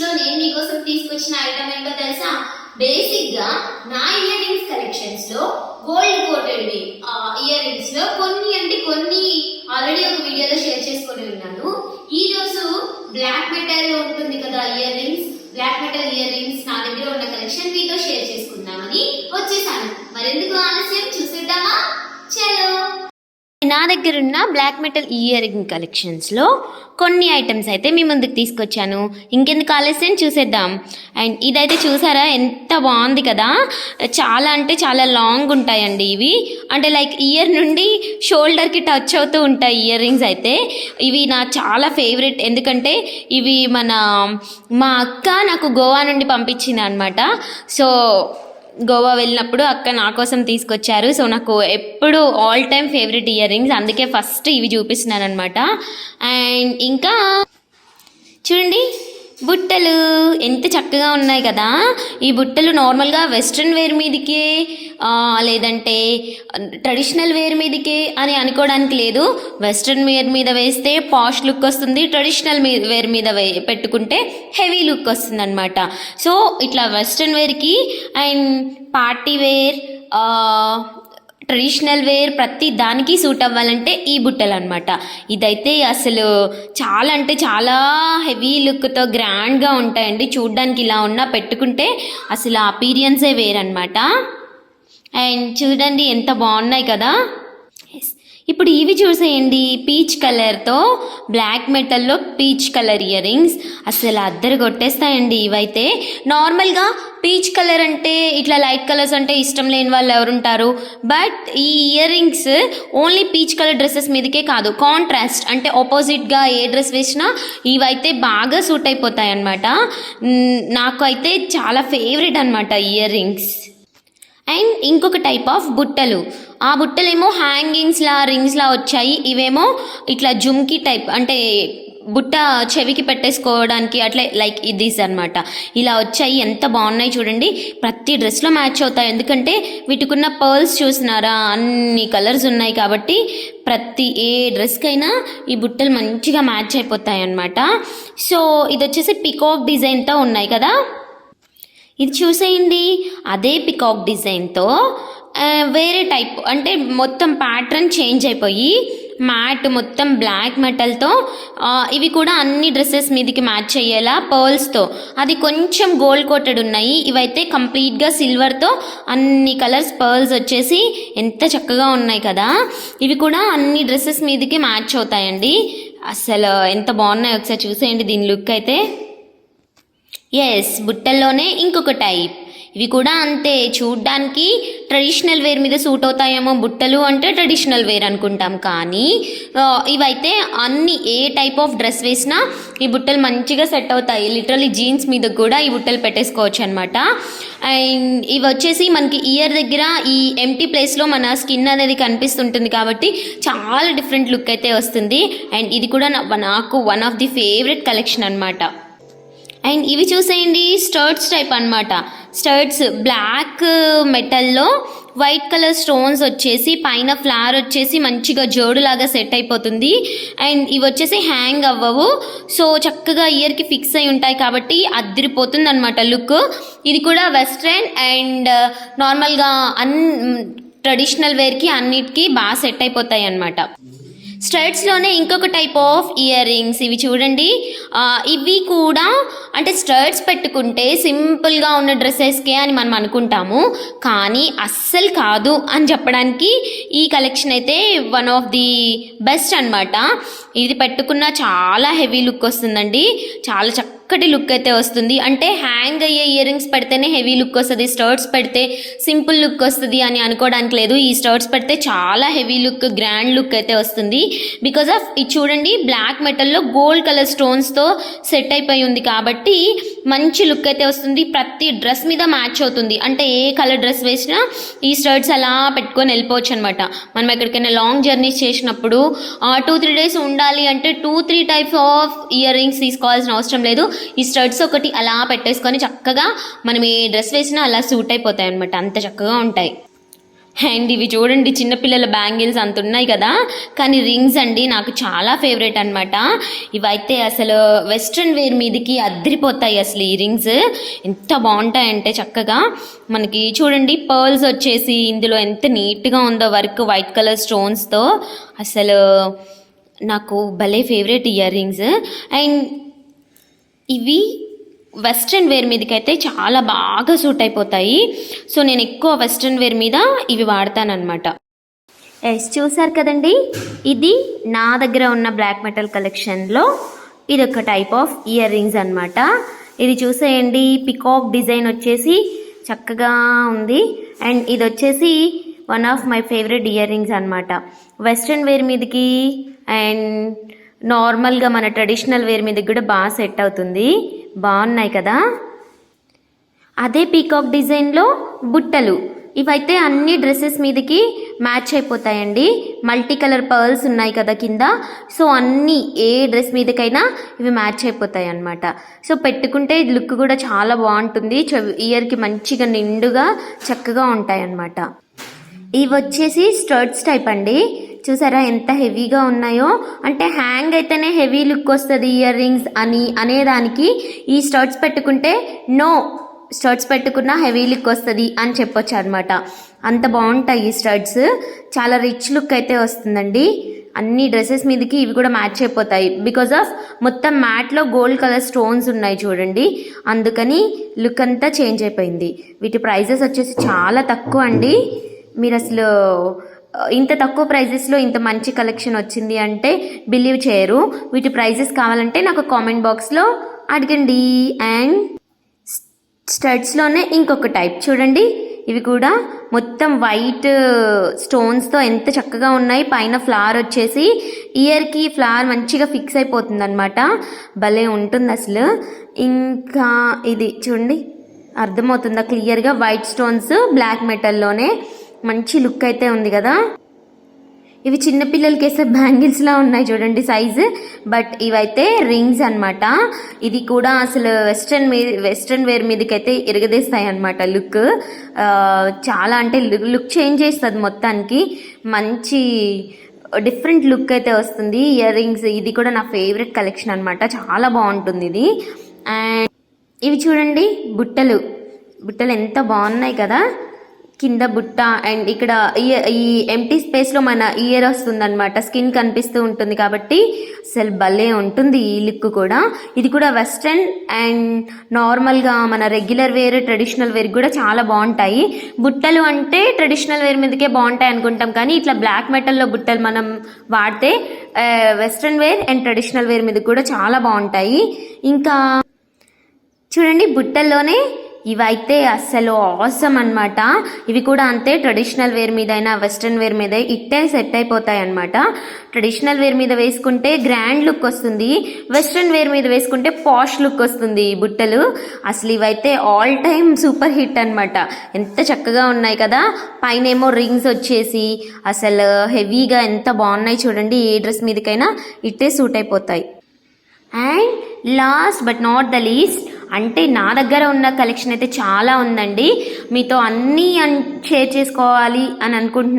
లో నేను మీకోసం తీసుకొచ్చిన ఐటమ్ ఏంటో తెలుసా? బేసిక్గా నా ఇయర్ రింగ్స్ కలెక్షన్స్లో గోల్డ్ కోటెడ్ ఇయర్ రింగ్స్లో కొన్ని అంటే కొన్ని ఆల్రెడీ ఒక వీడియోలో షేర్ చేసుకొని ఉన్నాను. ఈ రోజు బ్లాక్ మెటల్ ఉంటుంది కదా earrings black metal earrings నా దగ్గర ఉన్న కలెక్షన్ మీతో షేర్ నా దగ్గర ఉన్న బ్లాక్ మెటల్ ఇయర్ రింగ్ కలెక్షన్స్లో కొన్ని ఐటమ్స్ అయితే మీ ముందుకు తీసుకొచ్చాను. ఇంకెందుకు ఆలస్యం? చూసేద్దాం. అండ్ ఇదైతే చూసారా? ఎంత బాగుంది కదా? చాలా అంటే చాలా లాంగ్ ఉంటాయండి ఇవి. అంటే లైక్ ఇయర్ నుండి షోల్డర్కి టచ్ అవుతూ ఉంటాయి ఇయర్ రింగ్స్ అయితే. ఇవి నా చాలా ఫేవరెట్ ఎందుకంటే ఇవి మన మా అక్క నాకు గోవా నుండి పంపించింది అనమాట సో గోవా వెళ్ళినప్పుడు అక్క నా కోసం తీసుకొచ్చారు. సో నాకు ఎప్పుడు all time favourite earrings అందుకే ఫస్ట్ ఇవి చూపిస్తున్నాను అనమాట అండ్ ఇంకా చూడండి బుట్టలు ఎంత చక్కగా ఉన్నాయి కదా. ఈ బుట్టలు నార్మల్గా వెస్ట్రన్ వేర్ మీదకి లేదంటే ట్రెడిషనల్ వేర్ మీదకి అని అనుకోవడానికి లేదు. వెస్ట్రన్ వేర్ మీద వేస్తే పాష్ లుక్ వస్తుంది ట్రెడిషనల్ మీ వేర్ మీద వే పెట్టుకుంటే హెవీ లుక్ వస్తుంది అనమాట సో ఇట్లా వెస్ట్రన్ వేర్కి and party wear traditional wear ప్రతి దానికి సూట్ అవ్వాలంటే ఈ బుట్టలు అనమాట ఇదైతే అసలు చాలా అంటే చాలా హెవీ లుక్తో గ్రాండ్గా ఉంటాయండి. చూడ్డానికి ఇలా ఉన్నా పెట్టుకుంటే అసలు అపీరియన్సే వేరనమాట అండ్ చూడండి ఎంత బాగున్నాయి కదా. ఇప్పుడు ఇవి చూసేయండి పీచ్ కలర్తో బ్లాక్ మెటల్లో పీచ్ కలర్ ఇయర్ రింగ్స్. అసలు అద్దరు కొట్టేస్తాయండి ఇవైతే. నార్మల్గా పీచ్ కలర్ అంటే ఇట్లా లైట్ కలర్స్ అంటే ఇష్టం లేని వాళ్ళు ఎవరుంటారు. బట్ ఈ earrings only peach colour dresses మీదకే కాదు. కాంట్రాస్ట్ అంటే ఆపోజిట్గా ఏ డ్రెస్ వేసినా ఇవైతే బాగా సూట్ అయిపోతాయి అనమాట నాకు అయితే చాలా ఫేవరెట్ అనమాట ఇయర్ రింగ్స్. అండ్ ఇంకొక టైప్ ఆఫ్ బుట్టలు. ఆ బుట్టలేమో హ్యాంగింగ్స్లా రింగ్స్లా వచ్చాయి. ఇవేమో ఇట్లా జుమ్కి టైప్ అంటే బుట్ట చెవికి పెట్టేసుకోవడానికి అట్లే లైక్ ఇది అనమాట ఇలా వచ్చాయి. ఎంత బాగున్నాయి చూడండి. ప్రతి డ్రెస్లో మ్యాచ్ అవుతాయి. ఎందుకంటే వీటికున్న పర్ల్స్ చూసినారా? అన్ని కలర్స్ ఉన్నాయి కాబట్టి ప్రతి ఏ డ్రెస్కైనా ఈ బుట్టలు మంచిగా మ్యాచ్ అయిపోతాయి అన్నమాట సో ఇది వచ్చేసి పికాక్ డిజైన్తో ఉన్నాయి కదా? ఇది చూసేయండి. అదే పికాక్ డిజైన్తో వేరే టైప్ అంటే మొత్తం ప్యాటర్న్ చేంజ్ అయిపోయి మ్యాట్ మొత్తం బ్లాక్ మెటల్తో ఇవి కూడా అన్ని డ్రెస్సెస్ మీదకి మ్యాచ్ అయ్యేలా పర్ల్స్తో అది కొంచెం గోల్డ్ కోటెడ్ ఉన్నాయి. ఇవైతే కంప్లీట్గా సిల్వర్తో అన్ని కలర్స్ పర్ల్స్ వచ్చేసి ఎంత చక్కగా ఉన్నాయి కదా. ఇవి కూడా అన్ని డ్రెస్సెస్ మీదకి మ్యాచ్ అవుతాయండి. అసలు ఎంత బాగున్నాయి ఒకసారి చూసేయండి దీని లుక్ అయితే. ఎస్ బుట్టల్లోనే ఇంకొక టైప్ ఇవి కూడా అంతే చూడ్డానికి ట్రెడిషనల్ వేర్ మీద సూట్ అవుతాయేమో బుట్టలు అంటే ట్రెడిషనల్ వేర్ అనుకుంటాం. కానీ ఇవైతే అన్ని ఏ టైప్ ఆఫ్ డ్రెస్ వేసినా ఈ బుట్టలు మంచిగా సెట్ అవుతాయి. లిటరలీ జీన్స్ మీద కూడా ఈ బుట్టలు పెట్టేసుకోవచ్చు అనమాట అండ్ ఇవి వచ్చేసి మనకి ఇయర్ దగ్గర ఈ ఎంటీ ప్లేస్లో మన స్కిన్ అనేది కనిపిస్తుంటుంది కాబట్టి చాలా డిఫరెంట్ లుక్ అయితే వస్తుంది. అండ్ ఇది కూడా నాకు one of the favourite collection అనమాట అండ్ ఇవి చూసేయండి స్టర్ట్స్ టైప్ అన్నమాట. స్టర్ట్స్ బ్లాక్ మెటల్లో వైట్ కలర్ స్టోన్స్ వచ్చేసి పైన ఫ్లవర్ వచ్చేసి మంచిగా జోడులాగా సెట్ అయిపోతుంది. అండ్ ఇవి వచ్చేసి హ్యాంగ్ అవ్వవు. సో చక్కగా ఇయర్కి ఫిక్స్ అయి ఉంటాయి కాబట్టి అదిరిపోతుంది అనమాట లుక్. ఇది కూడా వెస్ట్రన్ అండ్ నార్మల్గా అన్ ట్రెడిషనల్ వేర్కి అన్నిటికీ బాగా సెట్ అయిపోతాయి అన్నమాట. స్టర్ట్స్లోనే ఇంకొక టైప్ ఆఫ్ ఇయర్ రింగ్స్ ఇవి చూడండి. ఇవి కూడా అంటే స్టర్ట్స్ పెట్టుకుంటే సింపుల్గా ఉన్న డ్రెస్సెస్కే అని మనం అనుకుంటాము. కానీ అస్సలు కాదు అని చెప్పడానికి ఈ కలెక్షన్ అయితే వన్ ఆఫ్ ది బెస్ట్ అన్నమాట. ఇది పెట్టుకున్న చాలా హెవీ లుక్ వస్తుందండి. చాలా చక్క చక్కటి లుక్ అయితే వస్తుంది. అంటే హ్యాంగ్ అయ్యే ఇయర్ రింగ్స్ పెడితేనే హెవీ లుక్ వస్తుంది. స్టర్ట్స్ పెడితే సింపుల్ లుక్ వస్తుంది అని అనుకోవడానికి లేదు. ఈ స్టర్ట్స్ పెడితే చాలా హెవీ లుక్ గ్రాండ్ లుక్ అయితే వస్తుంది. బికాజ్ ఆఫ్ ఇది చూడండి బ్లాక్ మెటల్లో గోల్డ్ కలర్ స్టోన్స్తో సెట్ అయిపోయి ఉంది కాబట్టి మంచి లుక్ అయితే వస్తుంది. ప్రతి డ్రెస్ మీద మ్యాచ్ అవుతుంది. అంటే ఏ కలర్ డ్రెస్ వేసినా ఈ స్టర్ట్స్ అలా పెట్టుకొని వెళ్ళిపోవచ్చు అనమాట మనం ఎక్కడికైనా లాంగ్ జర్నీస్ చేసినప్పుడు టూ త్రీ డేస్ ఉండాలి అంటే two three types of earrings తీసుకోవాల్సిన అవసరం లేదు. ఈ స్టర్ట్స్ ఒకటి అలా పెట్టేసుకొని చక్కగా మనం ఏ డ్రెస్ వేసినా అలా సూట్ అయిపోతాయి అనమాట అంత చక్కగా ఉంటాయి. అండ్ ఇవి చూడండి చిన్నపిల్లల బ్యాంగిల్స్ అంత ఉన్నాయి కదా. కానీ రింగ్స్ అండి నాకు చాలా ఫేవరెట్ అనమాట ఇవైతే అసలు వెస్ట్రన్ వేర్ మీదకి అద్దరిపోతాయి అసలు ఈ రింగ్స్. ఎంత బాగుంటాయంటే చక్కగా. మనకి చూడండి పర్ల్స్ వచ్చేసి ఇందులో ఎంత నీట్గా ఉందో వర్క్ వైట్ కలర్ స్టోన్స్తో అసలు నాకు భలే ఫేవరెట్ ఇయర్ రింగ్స్. అండ్ ఇవి వెస్ట్రన్ వేర్ మీదకి అయితే చాలా బాగా సూట్ అయిపోతాయి. సో నేను ఎక్కువ వెస్ట్రన్ వేర్ మీద ఇవి వాడతానన్నమాట. ఎస్ చూసారు కదండి? ఇది నా దగ్గర ఉన్న బ్లాక్ మెటల్ కలెక్షన్లో ఇది ఒక టైప్ ఆఫ్ ఇయర్ రింగ్స్ అనమాట ఇది చూసేయండి పికాక్ డిజైన్ వచ్చేసి చక్కగా ఉంది. అండ్ ఇది వచ్చేసి one of my favourite earrings అనమాట వెస్ట్రన్ వేర్ మీదకి అండ్ నార్మల్గా మన ట్రెడిషనల్ వేర్ మీదకి కూడా బాగా సెట్ అవుతుంది. బాగున్నాయి కదా? అదే పీకాక్ డిజైన్లో బుట్టలు. ఇవైతే అన్ని డ్రెస్సెస్ మీదకి మ్యాచ్ అయిపోతాయండి. మల్టీ కలర్ పర్ల్స్ ఉన్నాయి కదా కింద. సో అన్ని ఏ డ్రెస్ మీదకైనా ఇవి మ్యాచ్ అయిపోతాయి అన్నమాట సో పెట్టుకుంటే లుక్ కూడా చాలా బాగుంటుంది. ఇయర్కి మంచిగా నిండుగా చక్కగా ఉంటాయి అన్నమాట ఇవి వచ్చేసి స్టర్ట్స్ టైప్ అండి. చూసారా ఎంత హెవీగా ఉన్నాయో? అంటే హ్యాంగ్ అయితేనే హెవీ లుక్ వస్తుంది ఇయర్ రింగ్స్ అని అనేదానికి ఈ స్టర్ట్స్ పెట్టుకుంటే నో స్టర్ట్స్ పెట్టుకున్న హెవీ లుక్ వస్తుంది అని చెప్పొచ్చు అనమాట అంత బాగుంటాయి ఈ స్టర్ట్స్. చాలా రిచ్ లుక్ అయితే వస్తుందండి. అన్ని డ్రెస్సెస్ మీదకి ఇవి కూడా మ్యాచ్ అయిపోతాయి. బికాజ్ ఆఫ్ మొత్తం మ్యాట్లో గోల్డ్ కలర్ స్టోన్స్ ఉన్నాయి చూడండి. అందుకని లుక్ అంతా చేంజ్ అయిపోయింది. వీటి ప్రైజెస్ వచ్చేసి చాలా తక్కువ అండి. మీరు అసలు ఇంత తక్కువ ప్రైజెస్లో ఇంత మంచి కలెక్షన్ వచ్చింది అంటే బిలీవ్ చేయరు. వీటి ప్రైజెస్ కావాలంటే నాకు కామెంట్ బాక్స్లో అడగండి. అండ్ స్టడ్స్లోనే ఇంకొక టైప్ చూడండి. ఇవి కూడా మొత్తం వైట్ స్టోన్స్తో ఎంత చక్కగా ఉన్నాయి. పైన ఫ్లవర్ వచ్చేసి ఇయర్కి ఫ్లవర్ మంచిగా ఫిక్స్ అయిపోతుంది అనమాట భలే ఉంటుంది అసలు. ఇంకా ఇది చూడండి. అర్థమవుతుందా క్లియర్గా వైట్ స్టోన్స్ బ్లాక్ మెటల్లోనే మంచి లుక్ అయితే ఉంది కదా? ఇవి చిన్నపిల్లలకి వేసే బ్యాంగిల్స్లా ఉన్నాయి చూడండి సైజు. బట్ ఇవైతే రింగ్స్ అన్నమాట. ఇది కూడా అసలు వెస్ట్రన్ మీ వెస్ట్రన్ వేర్ మీదకైతే ఇరగదీస్తాయి అనమాట లుక్ చాలా అంటే లుక్ చేంజ్ చేస్తుంది మొత్తానికి. మంచి డిఫరెంట్ లుక్ అయితే వస్తుంది. ఇయర్ రింగ్స్ ఇది కూడా నా ఫేవరెట్ కలెక్షన్ అనమాట చాలా బాగుంటుంది ఇది. అండ్ ఇవి చూడండి బుట్టలు. బుట్టలు ఎంత బాగున్నాయి కదా? కింద బుట్ట అండ్ ఇక్కడ ఈ- ఈ ఎంటీ స్పేస్లో మన ఇయర్ వస్తుందన్నమాట. స్కిన్ కనిపిస్తూ ఉంటుంది కాబట్టి అసలు భలే ఉంటుంది ఈ లుక్ కూడా. ఇది కూడా వెస్ట్రన్ అండ్ నార్మల్గా మన రెగ్యులర్ వేర్ ట్రెడిషనల్ వేర్ కూడా చాలా బాగుంటాయి. బుట్టలు అంటే ట్రెడిషనల్ వేర్ మీదకే బాగుంటాయి అనుకుంటాం కానీ ఇట్లా బ్లాక్ మెటల్లో బుట్టలు మనం వాడితే western wear and traditional wear మీద కూడా చాలా బాగుంటాయి. ఇంకా చూడండి బుట్టల్లోనే ఇవైతే అస్సలు ఆసమ్ అన్నమాట. ఇవి కూడా అంతే ట్రెడిషనల్ వేర్ మీద అయినా వెస్ట్రన్ వేర్ మీద ఇట్టే సెట్ అయిపోతాయి అన్నమాట ట్రెడిషనల్ వేర్ మీద వేసుకుంటే గ్రాండ్ లుక్ వస్తుంది. వెస్ట్రన్ వేర్ మీద వేసుకుంటే పాష్ లుక్ వస్తుంది ఈ బుట్టలు. అసలు ఇవైతే ఆల్ టైమ్ సూపర్ హిట్ అనమాట ఎంత చక్కగా ఉన్నాయి కదా. పైన ఏమో రింగ్స్ వచ్చేసి అసలు హెవీగా ఎంత బాగున్నాయి చూడండి. ఏ డ్రెస్ మీదకైనా ఇట్టే సూట్ అయిపోతాయి. And last but not the least అంటే నా దగ్గర ఉన్న కలెక్షన్ అయితే చాలా ఉందండి. మీతో అన్నీ షేర్ చేసుకోవాలి అని అనుకుంటున్నాను